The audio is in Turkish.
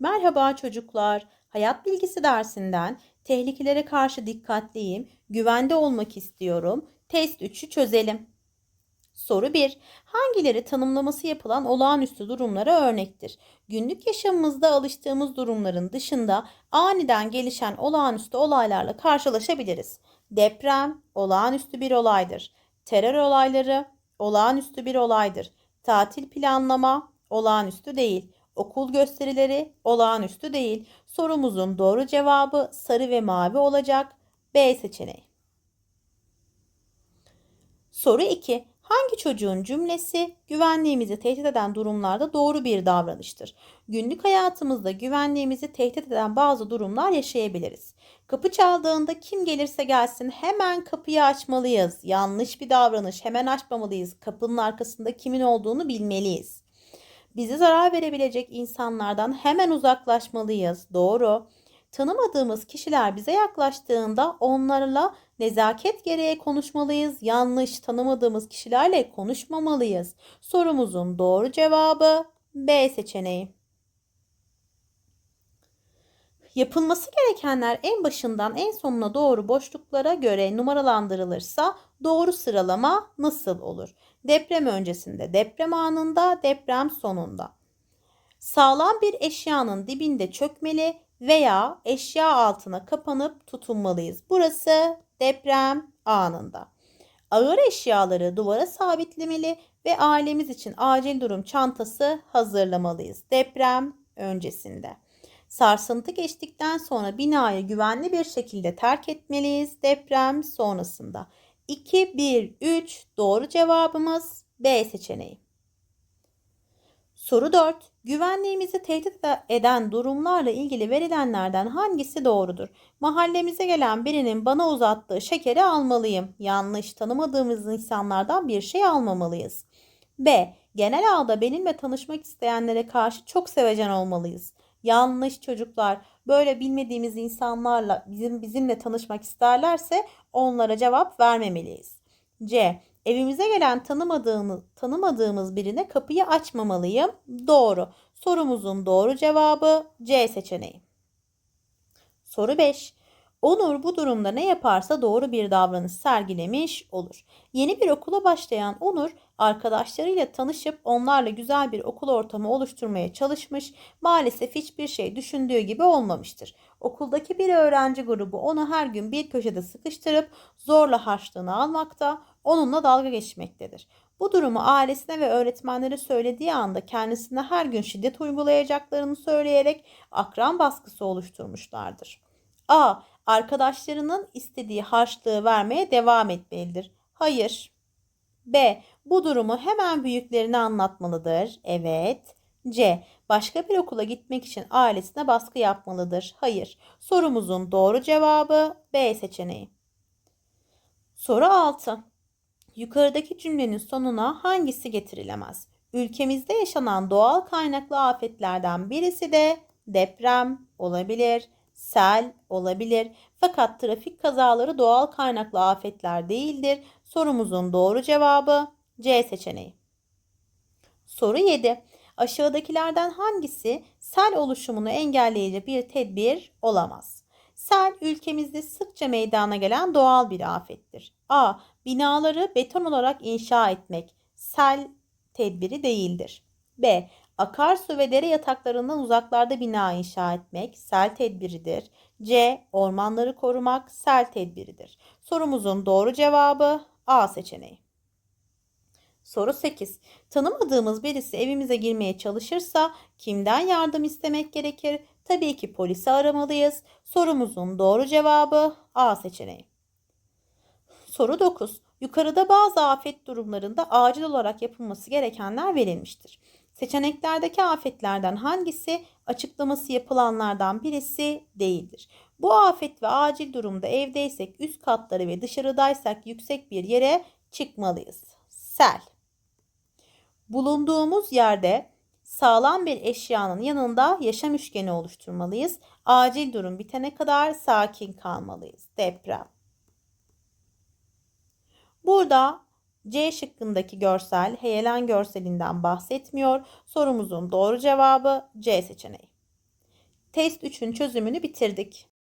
Merhaba çocuklar. Hayat bilgisi dersinden tehlikelere karşı dikkatliyim, güvende olmak istiyorum. Test 3'ü çözelim. Soru 1. Hangileri tanımlaması yapılan olağanüstü durumlara örnektir? Günlük yaşamımızda alıştığımız durumların dışında aniden gelişen olağanüstü olaylarla karşılaşabiliriz. Deprem olağanüstü bir olaydır. Terör olayları olağanüstü bir olaydır. Tatil planlama olağanüstü değil. Okul gösterileri olağanüstü değil. Sorumuzun doğru cevabı sarı ve mavi olacak. B seçeneği. Soru 2. Hangi çocuğun cümlesi güvenliğimizi tehdit eden durumlarda doğru bir davranıştır? Günlük hayatımızda güvenliğimizi tehdit eden bazı durumlar yaşayabiliriz. Kapı çaldığında kim gelirse gelsin hemen kapıyı açmalıyız. Yanlış bir davranış hemen açmamalıyız. Kapının arkasında kimin olduğunu bilmeliyiz. Bizi zarar verebilecek insanlardan hemen uzaklaşmalıyız. Doğru. Tanımadığımız kişiler bize yaklaştığında onlarla nezaket gereği konuşmalıyız. Yanlış tanımadığımız kişilerle konuşmamalıyız. Sorumuzun doğru cevabı B seçeneği. Yapılması gerekenler en başından en sonuna doğru boşluklara göre numaralandırılırsa doğru sıralama nasıl olur? Deprem öncesinde, deprem anında, deprem sonunda. Sağlam bir eşyanın dibinde çökmeli veya eşya altına kapanıp tutunmalıyız. Burası deprem anında. Ağır eşyaları duvara sabitlemeli ve ailemiz için acil durum çantası hazırlamalıyız. Deprem öncesinde. Sarsıntı geçtikten sonra binayı güvenli bir şekilde terk etmeliyiz deprem sonrasında. 2, 1, 3 doğru cevabımız B seçeneği. Soru 4. Güvenliğimizi tehdit eden durumlarla ilgili verilenlerden hangisi doğrudur? Mahallemize gelen birinin bana uzattığı şekeri almalıyım. Yanlış tanımadığımız insanlardan bir şey almamalıyız. B. Genel ağda benimle tanışmak isteyenlere karşı çok sevecen olmalıyız. Yanlış çocuklar. Böyle bilmediğimiz insanlarla bizim bizimle tanışmak isterlerse onlara cevap vermemeliyiz. C. Evimize gelen tanımadığımız, tanımadığımız birine kapıyı açmamalıyım. Doğru. Sorumuzun doğru cevabı C seçeneği. Soru 5. Onur bu durumda ne yaparsa doğru bir davranış sergilemiş olur. Yeni bir okula başlayan Onur arkadaşlarıyla tanışıp onlarla güzel bir okul ortamı oluşturmaya çalışmış. Maalesef hiçbir şey düşündüğü gibi olmamıştır. Okuldaki bir öğrenci grubu onu her gün bir köşede sıkıştırıp zorla harçlığını almakta, onunla dalga geçmektedir. Bu durumu ailesine ve öğretmenlere söylediği anda kendisine her gün şiddet uygulayacaklarını söyleyerek akran baskısı oluşturmuşlardır. A. Arkadaşlarının istediği harçlığı vermeye devam etmelidir. Hayır. B. Bu durumu hemen büyüklerine anlatmalıdır. Evet. C. Başka bir okula gitmek için ailesine baskı yapmalıdır. Hayır. Sorumuzun doğru cevabı B seçeneği. Soru 6. Yukarıdaki cümlenin sonuna hangisi getirilemez? Ülkemizde yaşanan doğal kaynaklı afetlerden birisi de deprem olabilir, sel olabilir. Fakat trafik kazaları doğal kaynaklı afetler değildir. Sorumuzun doğru cevabı C seçeneği. Soru 7. Aşağıdakilerden hangisi sel oluşumunu engelleyici bir tedbir olamaz? Sel ülkemizde sıkça meydana gelen doğal bir afettir. A. Binaları beton olarak inşa etmek sel tedbiri değildir. B. Akarsu ve dere yataklarından uzaklarda bina inşa etmek sel tedbiridir. C. Ormanları korumak sel tedbiridir. Sorumuzun doğru cevabı A seçeneği. Soru 8. Tanımadığımız birisi evimize girmeye çalışırsa kimden yardım istemek gerekir? Tabii ki polisi aramalıyız. Sorumuzun doğru cevabı A seçeneği. Soru 9. Yukarıda bazı afet durumlarında acil olarak yapılması gerekenler verilmiştir. Seçeneklerdeki afetlerden hangisi açıklaması yapılanlardan birisi değildir? Bu afet ve acil durumda evdeysek üst katları ve dışarıdaysak yüksek bir yere çıkmalıyız. Sel. Bulunduğumuz yerde sağlam bir eşyanın yanında yaşam üçgeni oluşturmalıyız. Acil durum bitene kadar sakin kalmalıyız. Deprem. Burada C şıkkındaki görsel heyelan görselinden bahsetmiyor. Sorumuzun doğru cevabı C seçeneği. Test 3'ün çözümünü bitirdik.